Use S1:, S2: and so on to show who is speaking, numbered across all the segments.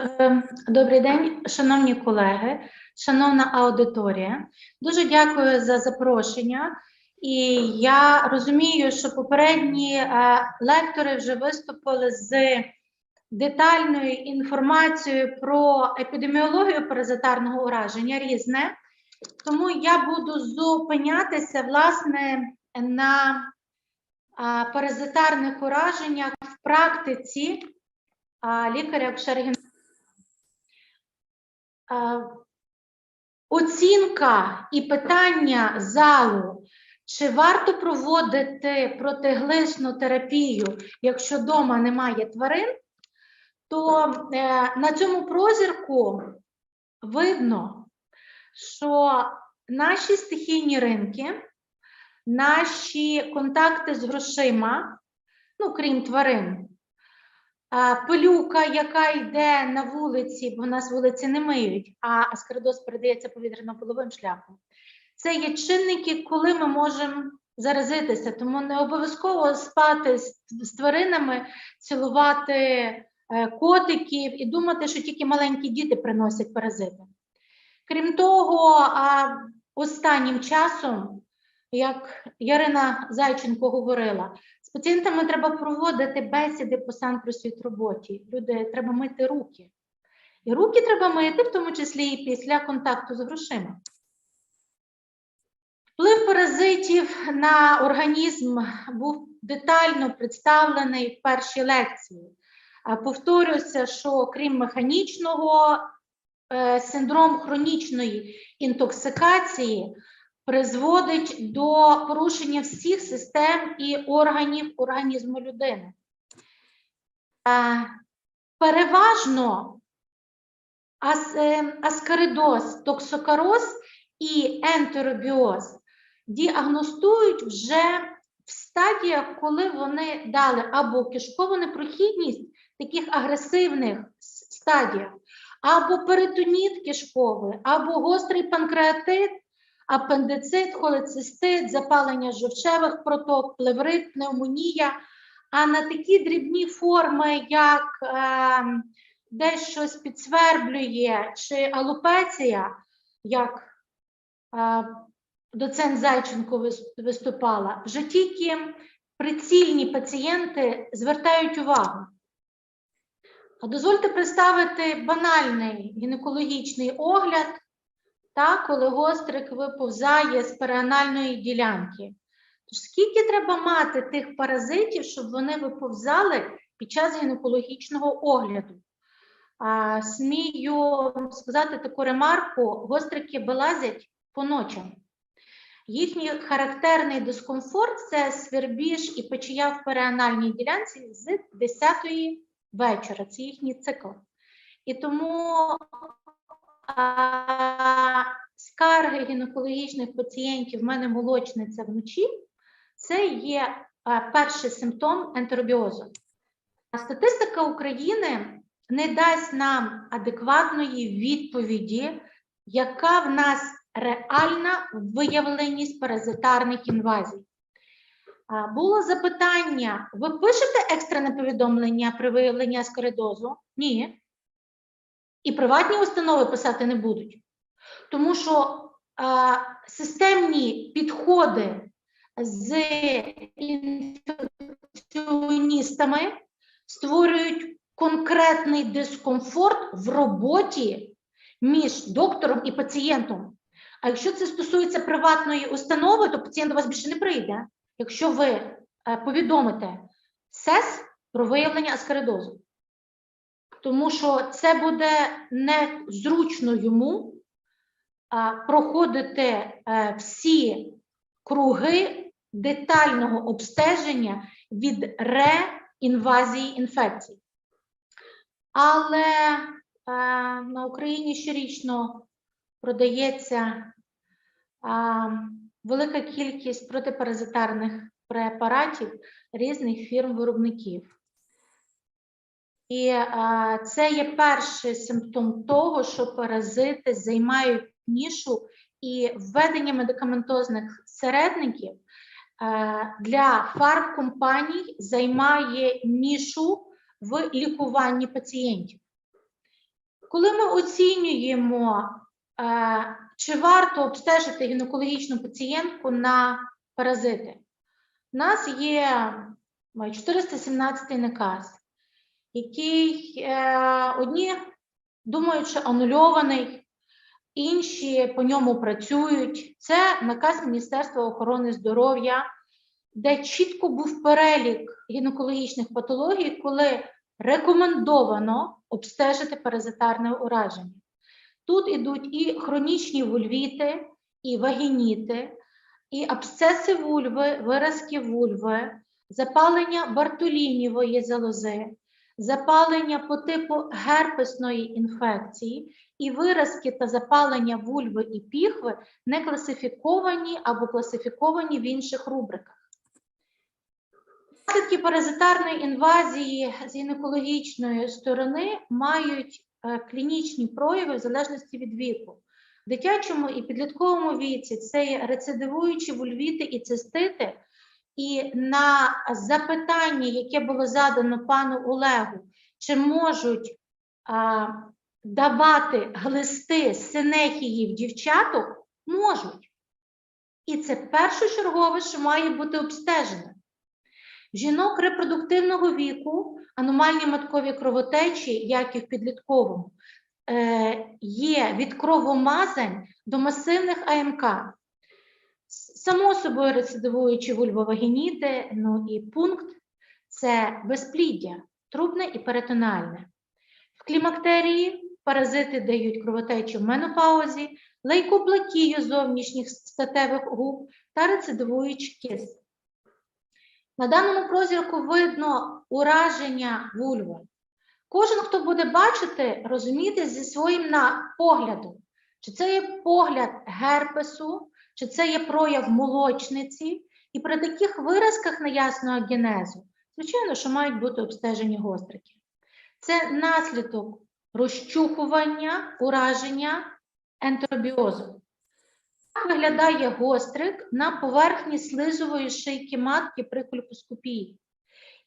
S1: Е, Добрий день, шановні колеги, шановна аудиторія. Дуже дякую за запрошення. І я розумію, що попередні е, лектори вже виступили з детальною інформацією про епідеміологію паразитарного ураження різне. Тому я буду зупинятися власне на паразитарних ураженнях в практиці лікаря акушер Оцінка і питання залу, чи варто проводити протиглисну терапію, якщо вдома немає тварин, то е, на цьому прозірку видно, що наші стихійні ринки, наші контакти з грошима, ну крім тварин, пилюка, яка йде на вулиці, бо в нас вулиці не миють, а аскаридоз передається повітряно-половим шляхом. Це є чинники, коли ми можемо заразитися, тому не обов'язково спати з, з тваринами, цілувати е, котиків і думати, що тільки маленькі діти приносять паразити. Крім того, останнім часом, як Ярина Зайченко говорила, з пацієнтами треба проводити бесіди по санпросвіт роботі. Люди треба мити руки. І руки треба мити, в тому числі і після контакту з грошима. Вплив паразитів на організм був детально представлений в першій лекції. Повторюся, що крім механічного, е, синдром хронічної інтоксикації призводить до порушення всіх систем і органів організму людини. Е, Переважно е, аскаридоз, токсокароз і ентеробіоз діагностують вже в стадіях, коли вони дали або кишкову непрохідність таких агресивних стадіях, або перитоніт кишковий, або гострий панкреатит, апендицит, холецистит, запалення жовчевих проток, плеврит, пневмонія. А на такі дрібні форми, як е, десь щось підсверблює чи алопеція, як е, доцент Зайченко виступала, вже тільки прицільні пацієнти звертають увагу. А дозвольте представити банальний гінекологічний огляд, та, коли гострик виповзає з переанальної ділянки. Тож скільки треба мати тих паразитів, щоб вони виповзали під час гінекологічного огляду? А, смію сказати таку ремарку: гострики вилазять по ночам. Їхній характерний дискомфорт це свербіж і печія в переанальній ділянці з 10-ї вечора. Це їхній цикл. І тому скарги гінекологічних пацієнтів в мене молочниця вночі це є перший симптом ентеробіозу. Статистика України не дасть нам адекватної відповіді, яка в нас реальна виявленість паразитарних інвазій. Було запитання: ви пишете екстрене повідомлення при виявленні аскаридозу? Ні. І приватні установи писати не будуть. Тому що а, системні підходи з інфекціоністами створюють конкретний дискомфорт в роботі між доктором і пацієнтом. А якщо це стосується приватної установи, то пацієнт до вас більше не прийде, якщо ви е, повідомите СЕС про виявлення аскаридозу. Тому що це буде незручно йому проходити е, всі круги детального обстеження від реінвазії інфекцій. Але е, на Україні щорічно продається велика кількість протипаразитарних препаратів різних фірм-виробників. І це є перший симптом того, що паразити займають нішу і введення медикаментозних середників для фармкомпаній займає нішу в лікуванні пацієнтів. Коли ми оцінюємо, чи варто обстежити гінекологічну пацієнтку на паразити, у нас є ой, 417 наказ, який е, одні думають, що анульований, інші по ньому працюють. Це наказ Міністерства охорони здоров'я, де чітко був перелік гінекологічних патологій, коли рекомендовано обстежити паразитарне ураження. Тут ідуть і хронічні вульвіти, і вагініти, і абсцеси вульви, виразки вульви, запалення бартолінівої залози, запалення по типу герпесної інфекції і виразки та запалення вульви і піхви не класифіковані або класифіковані в інших рубриках. Наслідки паразитарної інвазії з гінекологічної сторони мають е, клінічні прояви в залежності від віку. В дитячому і підлітковому віці це є рецидивуючі вульвіти і цистити. І на запитання, яке було задано пану Олегу, чи можуть а, давати глисти синехії в дівчаток, можуть. І це першочергове, що має бути обстежено. Жінок репродуктивного віку аномальні маткові кровотечі, як і в підлітковому, е, є від кровомазань до масивних АМК. Само собою рецидивуючі вульвовагініти, ну і пункт це безпліддя, трубне і перитональне. В клімактерії паразити дають кровотечу в менопаузі, лейкоплакію зовнішніх статевих губ та рецидивуючий кист. На даному прозірку видно ураження вульви. Кожен, хто буде бачити, розуміти зі своїм поглядом, чи це є погляд герпесу, чи це є прояв молочниці, і при таких виразках неясного генезу, звичайно, що мають бути обстежені гострики. Це наслідок розчухування, ураження ентеробіозу. Так виглядає гострик на поверхні слизової шийки матки при кольпоскопії.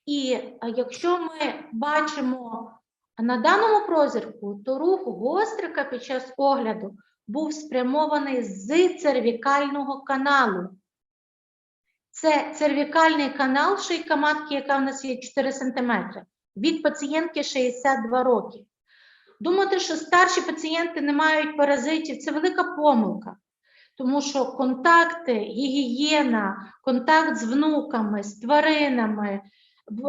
S1: І якщо ми бачимо на даному прозірку, то рух гострика під час огляду був спрямований з цервікального каналу. Це цервікальний канал шийка матки, яка в нас є 4 см, від пацієнтки 62 роки. Думати, що старші пацієнти не мають паразитів, це велика помилка. Тому що контакти, гігієна, контакт з внуками, з тваринами,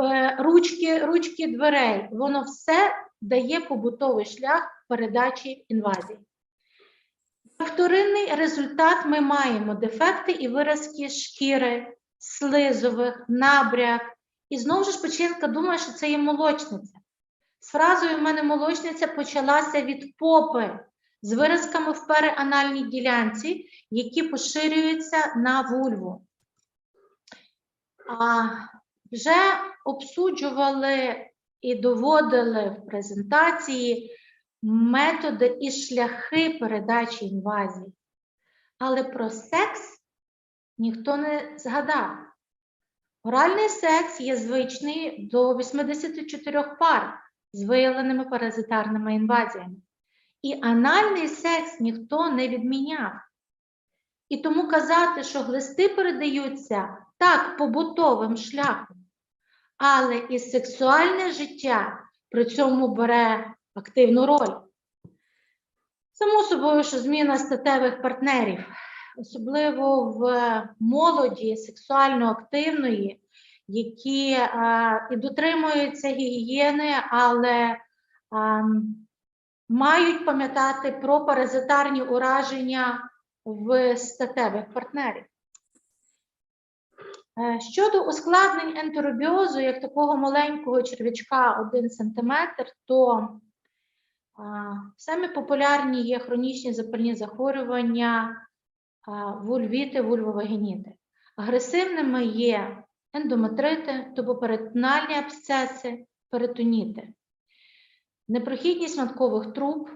S1: е, ручки, ручки дверей, воно все дає побутовий шлях передачі інвазії. Вторинний результат ми маємо дефекти і виразки шкіри, слизових, набряк. І знову ж пацієнтка думає, що це є молочниця. З фразою в мене молочниця почалася від попи з виразками в переанальній ділянці, які поширюються на вульву. А вже обсуджували і доводили в презентації методи і шляхи передачі інвазії. Але про секс ніхто не згадав. Оральний секс є звичний до 84 пар з виявленими паразитарними інвазіями. І анальний секс ніхто не відміняв. І тому казати, що глисти передаються так побутовим шляхом, але і сексуальне життя при цьому бере активну роль. Само собою, що зміна статевих партнерів, особливо в молоді сексуально активної, які е, і дотримуються гігієни, але а, мають пам'ятати про паразитарні ураження в статевих партнерів. Е, Щодо ускладнень ентеробіозу, як такого маленького черв'ячка 1 см, то а, самі популярні є хронічні запальні захворювання, вульвіти, вульвовагініти. Агресивними є ендометрити, тубоперитональні абсцеси, перитоніти. Непрохідність маткових труб,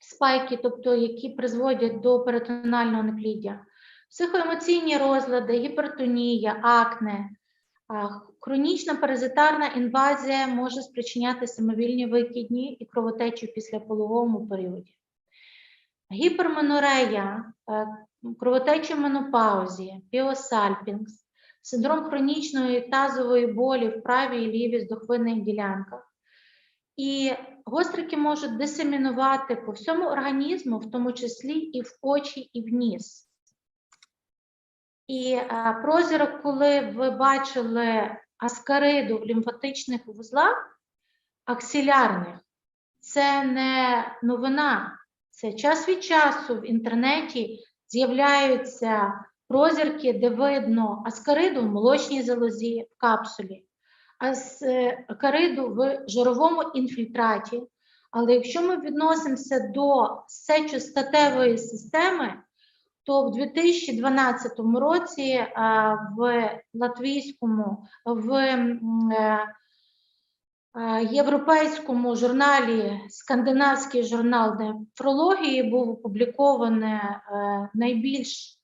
S1: спайки, тобто які призводять до перитонального непліддя, психоемоційні розлади, гіпертонія, акне, Хронічна паразитарна інвазія може спричиняти самовільні викидні і кровотечу після пологовому періоді. Гіперменорея, е, кровотеча в менопаузі, піосальпінгс, синдром хронічної тазової болі в правій і лівій здохвинних ділянках. І гострики можуть дисемінувати по всьому організму, в тому числі і в очі, і в ніс. І е, прозірок, коли ви бачили аскариду в лімфатичних вузлах аксилярних, це не новина. Це час від часу в інтернеті з'являються прозірки, де видно аскариду в молочній залозі в капсулі, аскариду в жировому інфільтраті. Але якщо ми відносимося до сечостатевої системи, то в 2012 році е, в латвійському, в е, е, європейському журналі Скандинавський журнал нефрології був опублікований найбільш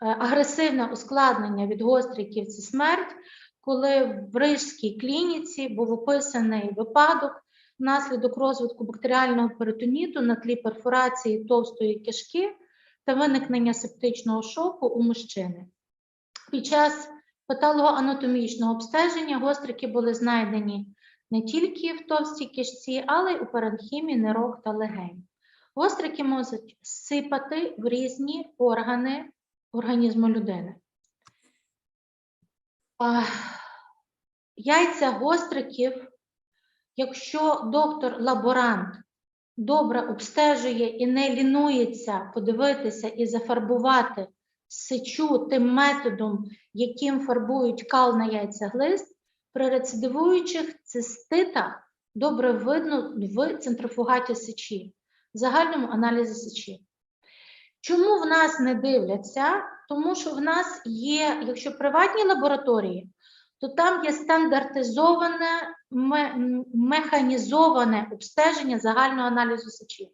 S1: агресивне ускладнення від гостриків це смерть, коли в Рижській клініці був описаний випадок внаслідок розвитку бактеріального перитоніту на тлі перфорації товстої кишки та виникнення септичного шоку у мужчини. Під час патологоанатомічного обстеження гострики були знайдені не тільки в товстій кишці, але й у паренхімі, нирок та легень. Гострики можуть сипати в різні органи організму людини. Яйця гостриків, якщо доктор-лаборант добре обстежує і не лінується подивитися і зафарбувати сечу тим методом, яким фарбують кал на яйцеглист, при рецидивуючих циститах добре видно в центрифугаті сечі, в загальному аналізі сечі. Чому в нас не дивляться? Тому що в нас є, якщо приватні лабораторії, то там є стандартизоване механізоване обстеження загального аналізу сечі.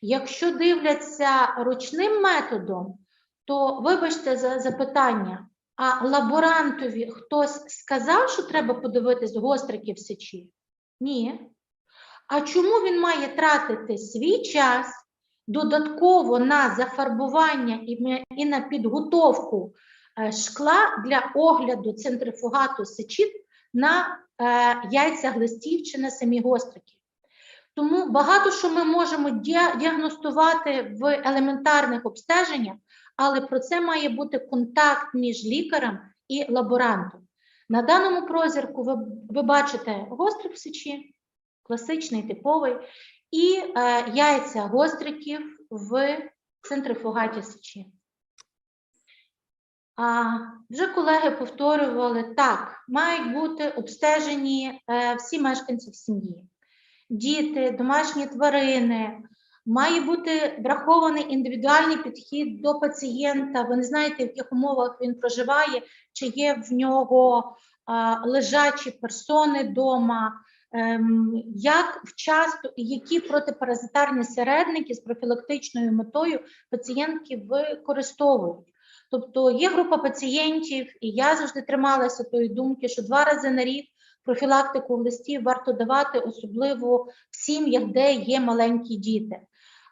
S1: Якщо дивляться ручним методом, то вибачте за запитання, а лаборантові хтось сказав, що треба подивитись гострики в сечі? Ні. А чому він має тратити свій час додатково на зафарбування і на підготовку е, шкла для огляду центрифугату сечі на яйця глистів чи на самі гострики? Тому багато що ми можемо діагностувати в елементарних обстеженнях, але про це має бути контакт між лікарем і лаборантом. На даному прозірку ви, ви бачите гострик в класичний, типовий, і е, яйця гостриків в центрифугаті сечі. А, вже колеги повторювали, так, мають бути обстежені е, всі мешканці сім'ї, діти, домашні тварини, має бути врахований індивідуальний підхід до пацієнта. Ви не знаєте, в яких умовах він проживає, чи є в нього а, лежачі персони вдома, ем, як вчасно і які протипаразитарні середники з профілактичною метою пацієнтки використовують. Тобто є група пацієнтів, і я завжди трималася тої думки, що два рази на рік профілактику в листі варто давати, особливо в сім'ях, де є маленькі діти.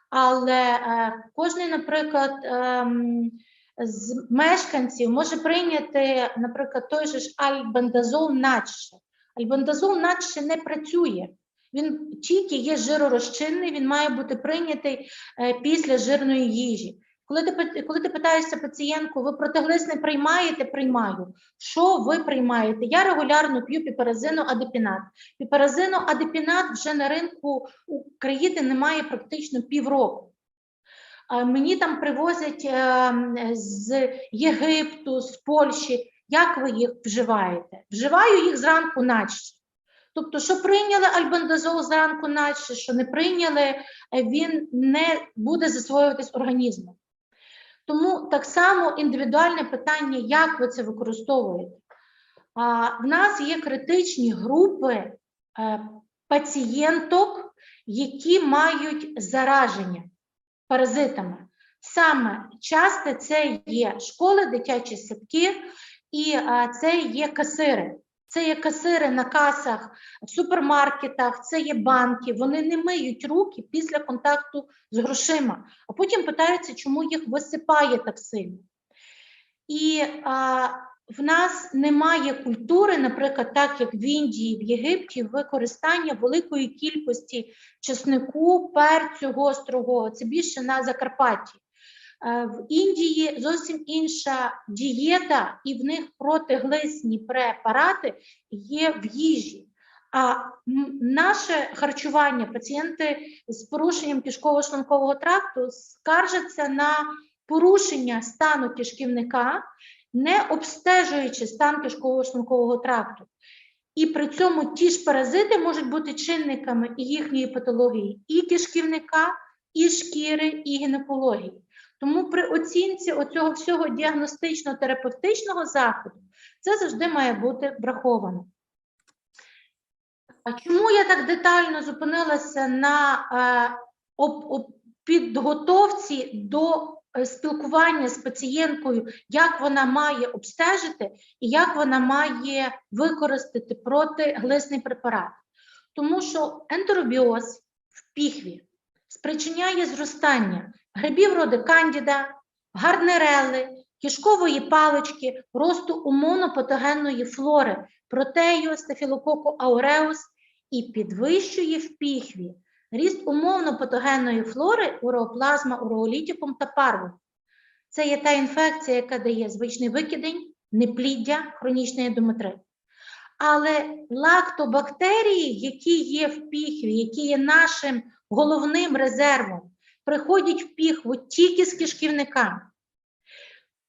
S1: Але е, кожен, наприклад, ем, з мешканців може прийняти, наприклад, той же ж альбендазол наче. Альбендазол наче не працює. Він тільки є жиророзчинний, він має бути прийнятий е, після жирної їжі. Коли ти, коли ти питаєшся пацієнтку, ви протиглисне приймаєте? Приймаю. Що ви приймаєте? Я регулярно п'ю піперазину адепінат. Піперазину адепінат вже на ринку України немає практично півроку. Мені там привозять е, з Єгипту, з Польщі. Як ви їх вживаєте? Вживаю їх зранку наче. Тобто, що прийняли альбендазол зранку наче, що не прийняли, е, він не буде засвоюватись організмом. Тому так само індивідуальне питання, як ви це використовуєте. В нас є критичні групи е, пацієнток, які мають зараження паразитами. Саме часто це є школи, дитячі садки і це є касири. Це є касири на касах в супермаркетах, це є банки. Вони не миють руки після контакту з грошима, а потім питаються, чому їх висипає так сильно. І а, в нас немає культури, наприклад, так як в Індії, в Єгипті, використання великої кількості чеснику, перцю гострого. Це більше на Закарпатті. Е, В Індії зовсім інша дієта, і в них протиглисні препарати є в їжі. А наше харчування, пацієнти з порушенням кишково-шлункового тракту скаржаться на порушення стану кишківника, не обстежуючи стан кишково-шлункового тракту. І при цьому ті ж паразити можуть бути чинниками їхньої патології і кишківника, і шкіри, і гінекології. Тому при оцінці оцього всього діагностично-терапевтичного заходу це завжди має бути враховано. А чому я так детально зупинилася на е, підготовці до е, спілкування з пацієнткою, як вона має обстежити і як вона має використати протиглисний препарат? Тому що ентеробіоз в піхві спричиняє зростання грибів роди кандіда, гарнерели, кишкової палички, росту умонопатогенної флори, протею, стафілококу ауреус і підвищує в піхві ріст умовно-патогенної флори уреоплазма, уреолітікум та парву. Це є та інфекція, яка дає звичний викидень, непліддя, хронічний ендометрит. Але лактобактерії, які є в піхві, які є нашим головним резервом, приходять в піхву тільки з кишківника.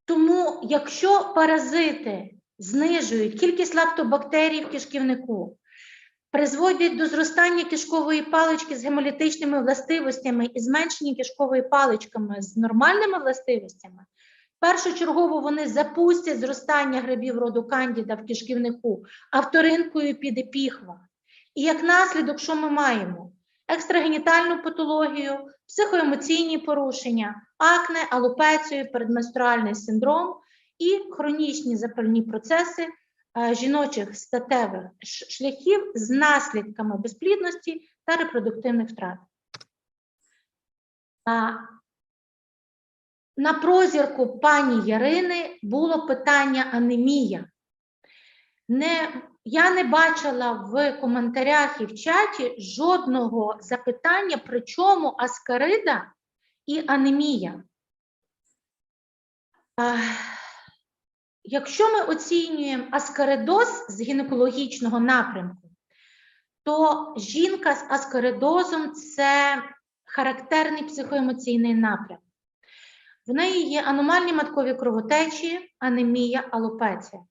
S1: Тому, якщо паразити знижують кількість лактобактерій в кишківнику, призводять до зростання кишкової палички з гемолітичними властивостями і зменшення кишкової паличками з нормальними властивостями, першочергово вони запустять зростання грибів роду кандіда в кишківнику, а вторинкою піде піхва. І як наслідок, що ми маємо? Екстрагенітальну патологію, психоемоційні порушення, акне, алопецію, передменструальний синдром і хронічні запальні процеси е, жіночих статевих шляхів з наслідками безплідності та репродуктивних втрат. На прозірку пані Ярини було питання анемія. Не, я не бачила в коментарях і в чаті жодного запитання, при чому аскарида і анемія. Якщо ми оцінюємо аскаридоз з гінекологічного напрямку, то жінка з аскаридозом це характерний психоемоційний напрям. В неї є аномальні маткові кровотечі, анемія, алопеція.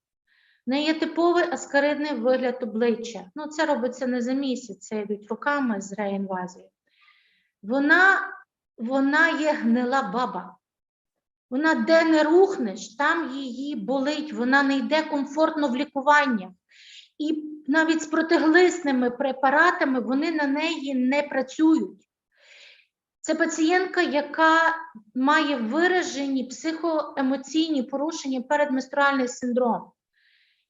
S1: В неї є типовий аскаридний вигляд обличчя. Ну, це робиться не за місяць, це йдуть руками з реінвазією. Вона, вона є гнила баба. Вона де не рухнеш, там її болить, вона не йде комфортно в лікування. І навіть з протиглисними препаратами вони на неї не працюють. Це пацієнтка, яка має виражені психоемоційні порушення передменструальний синдром.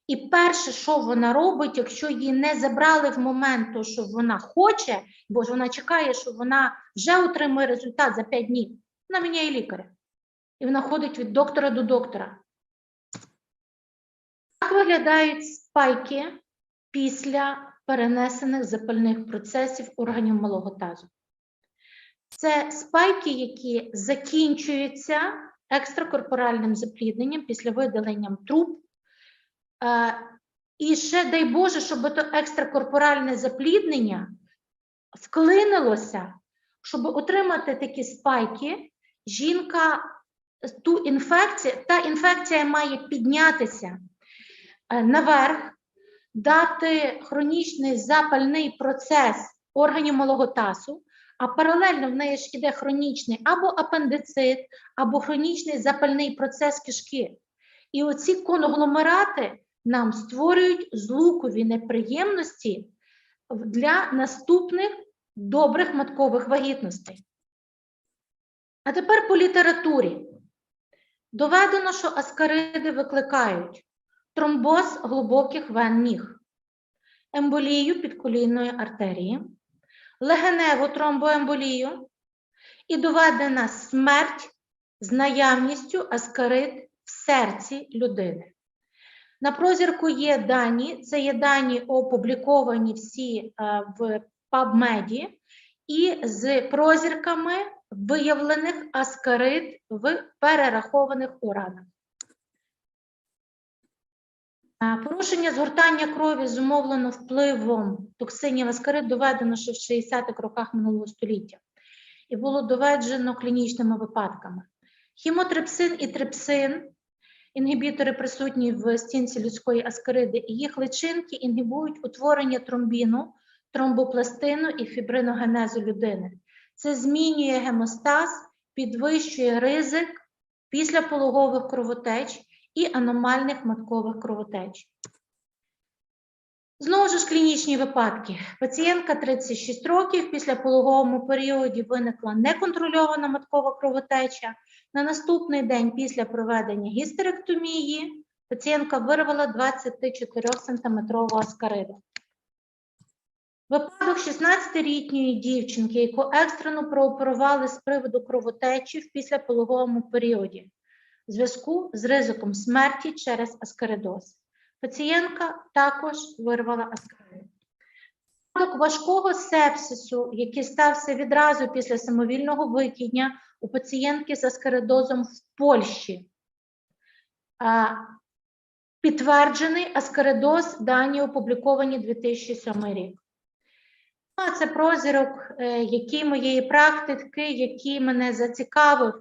S1: І перше, що вона робить, якщо її не забрали в момент, то, що вона хоче, бо ж вона чекає, що вона вже отримує результат за 5 днів, вона міняє лікаря. І вона ходить від доктора до доктора. Як виглядають спайки після перенесених запальних процесів органів малого тазу? Це спайки, які закінчуються екстракорпоральним заплідненням після видаленням труб. Е, І ще дай Боже, щоб то екстракорпоральне запліднення вклинилося, щоб отримати такі спайки, жінка ту інфекцію, та інфекція має піднятися е, наверх, дати хронічний запальний процес органів малого тазу, а паралельно в неї ж іде хронічний або апендицит, або хронічний запальний процес кишки. І оці конгломерати нам створюють злукові неприємності для наступних добрих маткових вагітностей. А тепер по літературі. Доведено, що аскариди викликають тромбоз глибоких вен ніг, емболію підколінної артерії, легеневу тромбоемболію і доведена смерть з наявністю аскарид в серці людини. На прозірку є дані, це є дані опубліковані всі е, в PubMed і з прозірками виявлених аскарид в перерахованих органах. Е, Порушення згортання крові зумовлено впливом токсинів аскарид доведено ще в 60-х роках минулого століття і було доведено клінічними випадками. Хімотрипсин і трипсин інгібітори присутні в стінці людської аскариди, і їх личинки інгібують утворення тромбіну, тромбопластину і фібриногенезу людини. Це змінює гемостаз, підвищує ризик післяпологових кровотеч і аномальних маткових кровотеч. Знову ж клінічні випадки. Пацієнтка 36 років після пологовому періоді виникла неконтрольована маткова кровотеча. На наступний день після проведення гістеректомії пацієнтка вирвала 24-сантиметрового аскариду. Випадок 16-літньої дівчинки, яку екстрено прооперували з приводу кровотечі в післяпологовому періоді в зв'язку з ризиком смерті через аскаридоз. Пацієнтка також вирвала аскарид. Випадок важкого сепсису, який стався відразу після самовільного викидня у пацієнтки з аскаридозом в Польщі. Підтверджений аскаридоз, дані опубліковані 2007 рік. Ну, А це прозірок, е, який моєї практики, який мене зацікавив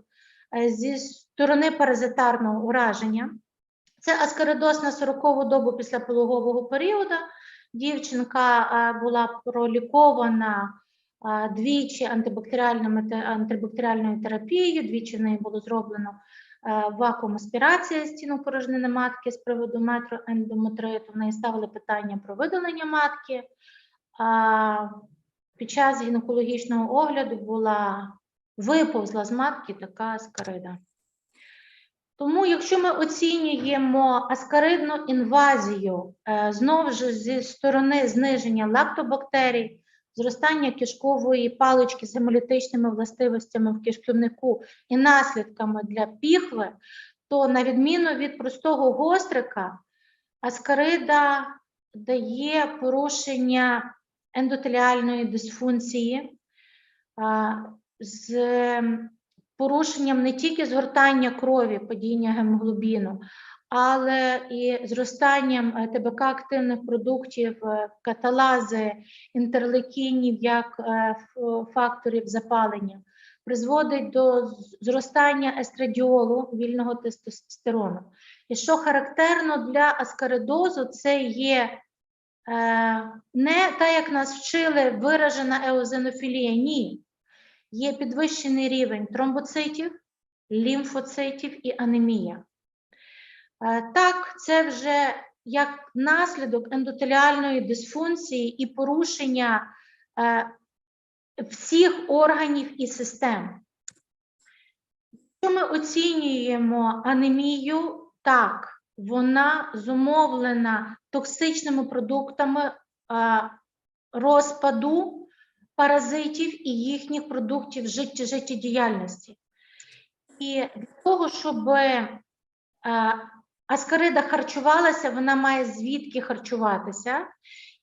S1: е, зі сторони паразитарного ураження. Це аскаридоз на 40-ту добу після пологового періоду. Дівчинка була пролікована двічі антибактеріальною терапією, двічі в неї було зроблено е, вакуум-аспірація стіну порожнини матки з приводу метроендометриту. В неї ставили питання про видалення матки. Під час гінекологічного огляду була виповзла з матки така аскарида. Тому, якщо ми оцінюємо аскаридну інвазію е, знову ж зі сторони зниження лактобактерій, зростання кишкової палички з гемолітичними властивостями в кишківнику і наслідками для піхви, то на відміну від простого гострика, аскарида дає порушення ендотеліальної дисфункції з порушенням не тільки згортання крові, падіння гемоглобіну, але і зростанням е, ТБК активних продуктів, е, каталази, інтерлейкінів як е, факторів запалення, призводить до зростання естрадіолу, вільного тестостерону. І що характерно для аскаридозу, це є не та, як нас вчили, виражена еозинофілія, ні. Є підвищений рівень тромбоцитів, лімфоцитів і анемія. Е, Так, це вже як наслідок ендотеліальної дисфункції і порушення е, всіх органів і систем. Якщо ми оцінюємо анемію, так, вона зумовлена токсичними продуктами розпаду паразитів і їхніх продуктів життєдіяльності. І для того, щоб е, аскарида харчувалася, вона має звідки харчуватися.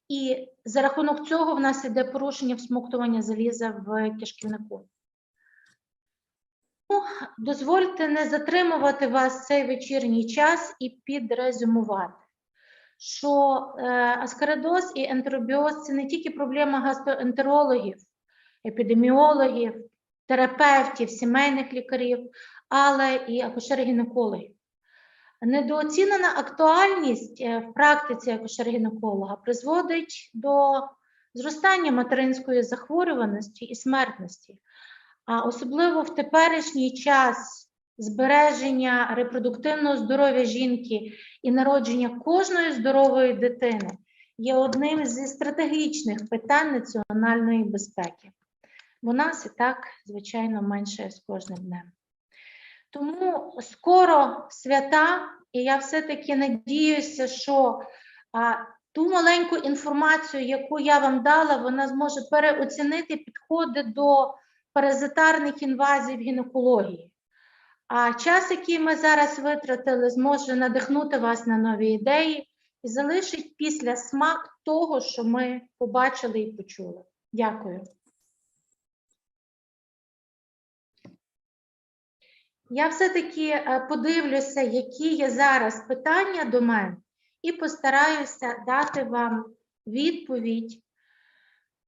S1: І за рахунок цього в нас іде порушення всмоктування заліза в кишківнику. Ну, дозвольте не затримувати вас цей вечірній час і підрезюмувати, що е, аскаридоз і ентеробіоз – це не тільки проблема гастроентерологів, епідеміологів, терапевтів, сімейних лікарів, але і акушер-гінекологів. Недооцінена актуальність е, в практиці акушер-гінеколога призводить до зростання материнської захворюваності і смертності. А особливо в теперішній час збереження репродуктивного здоров'я жінки і народження кожної здорової дитини є одним зі стратегічних питань національної безпеки. Бо нас і так, звичайно, менше з кожним днем. Тому скоро свята і я все-таки надіюся, що а, ту маленьку інформацію, яку я вам дала, вона зможе переоцінити підходи до паразитарних інвазій в гінекології. А час, який ми зараз витратили, зможе надихнути вас на нові ідеї і залишить після смак того, що ми побачили і почули. Дякую. Я все-таки е, подивлюся, які є зараз питання до мене, і постараюся дати вам відповідь,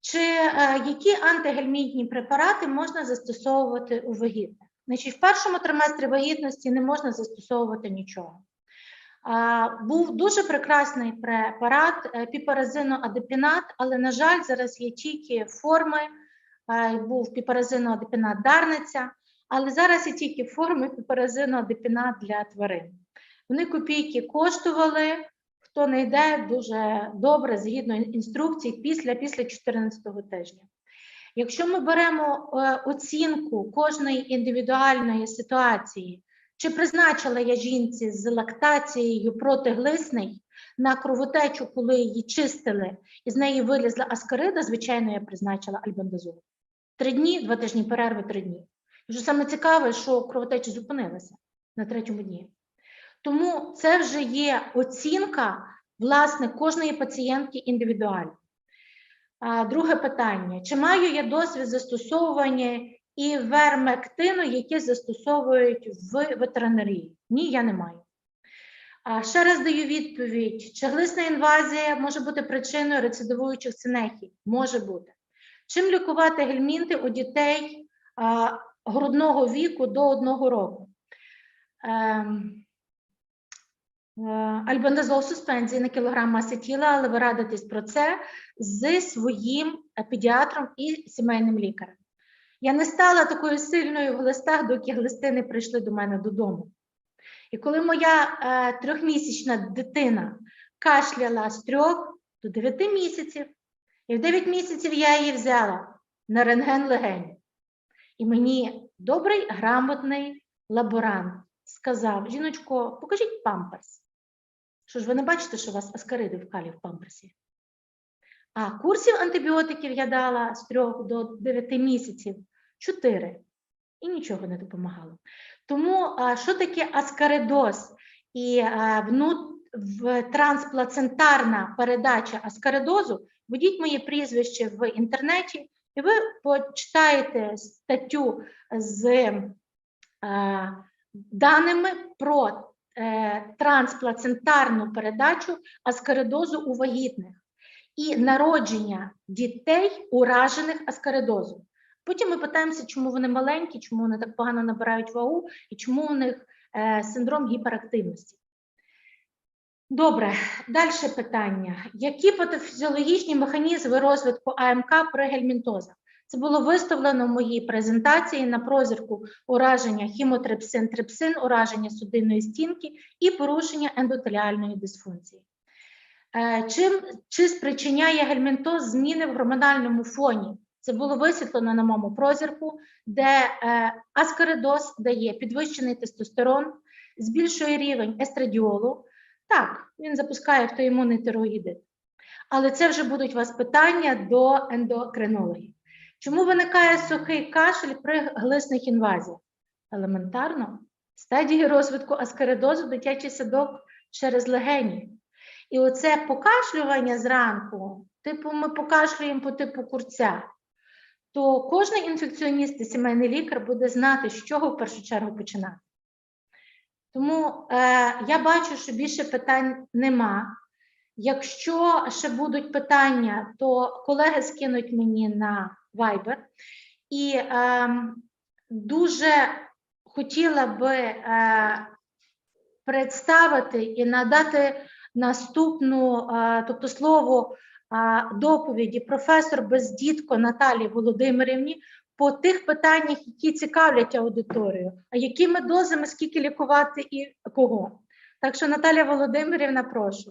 S1: чи е, які антигельмінтні препарати можна застосовувати у вагітних. Значить, в першому триместрі вагітності не можна застосовувати нічого. Був дуже прекрасний препарат е, піпаразиноадепінат, але, на жаль, зараз є тільки форми. Був піпаразиноадепінат Дарниця, але зараз є тільки форми піпаразиноадепінат для тварин. Вони копійки коштували. Хто не йде, дуже добре, згідно інструкцій, після, після 14 тижня. Якщо ми беремо е, оцінку кожної індивідуальної ситуації, чи призначила я жінці з лактацією протиглисний на кровотечу, коли її чистили, і з неї вилізла аскарида, звичайно, я призначила альбендазол. Три дні, два тижні перерви, три дні. Що саме цікаве, що кровотеча зупинилася на третьому дні. Тому це вже є оцінка власне кожної пацієнтки індивідуально. Друге питання: чи маю я досвід застосовування і вермектину, які застосовують в ветеринарії? Ні, я не маю. Ще раз даю відповідь: чи глисна інвазія може бути причиною рецидивуючих синехій? Може бути. Чим лікувати гельмінти у дітей грудного віку до одного року? Ем, Альбендазол суспензії на кілограм маси тіла, але ви радитесь про це з своїм е, педіатром і сімейним лікарем. Я не стала такою сильною в глистах, доки глисти не прийшли до мене додому. І коли моя е, трьохмісячна дитина кашляла з трьох до дев'яти місяців, і в дев'ять місяців я її взяла на рентген легень. І мені добрий, грамотний лаборант сказав: жіночко, покажіть памперс. Що ж, ви не бачите, що у вас аскариди в калі в памперсі? А курсів антибіотиків я дала з 3 до 9 місяців 4. І нічого не допомагало. Тому що таке аскаридоз і трансплацентарна передача аскаридозу? Введіть моє прізвище в інтернеті, і ви почитаєте статтю з даними про е, трансплацентарну передачу аскаридозу у вагітних і народження дітей, уражених аскаридозом. Потім ми питаємося, чому вони маленькі, чому вони так погано набирають вагу і чому у них е, синдром гіперактивності. Добре, далі питання. Які патофізіологічні механізми розвитку АМК при гельмінтозах? Це було виставлено в моїй презентації на прозірку ураження хімотрипсин, трипсин, ураження судинної стінки і порушення ендотеліальної дисфункції. Е, Чим чи спричиняє гельмінтоз зміни в гормональному фоні? Це було висвітлено на моєму прозірку, де е, аскаридоз дає підвищений тестостерон, збільшує рівень естрадіолу. Так, він запускає автоімунний тироїдит. Але це вже будуть у вас питання до ендокринологів. Чому виникає сухий кашель при глисних інвазіях? Елементарно, стадії розвитку аскаридозу дитячий садок через легені. І оце покашлювання зранку, типу ми покашлюємо по типу курця, то кожен інфекціоніст і сімейний лікар буде знати, з чого в першу чергу починати. Тому е, я бачу, що більше питань нема. Якщо ще будуть питання, то колеги скинуть мені на Viber. І е, дуже хотіла би е, представити і надати наступну, е, тобто слово е, доповіді професор Бездітко Наталії Володимирівні по тих питаннях, які цікавлять аудиторію, а якими дозами, скільки лікувати і кого. Так що, Наталія Володимирівна, прошу.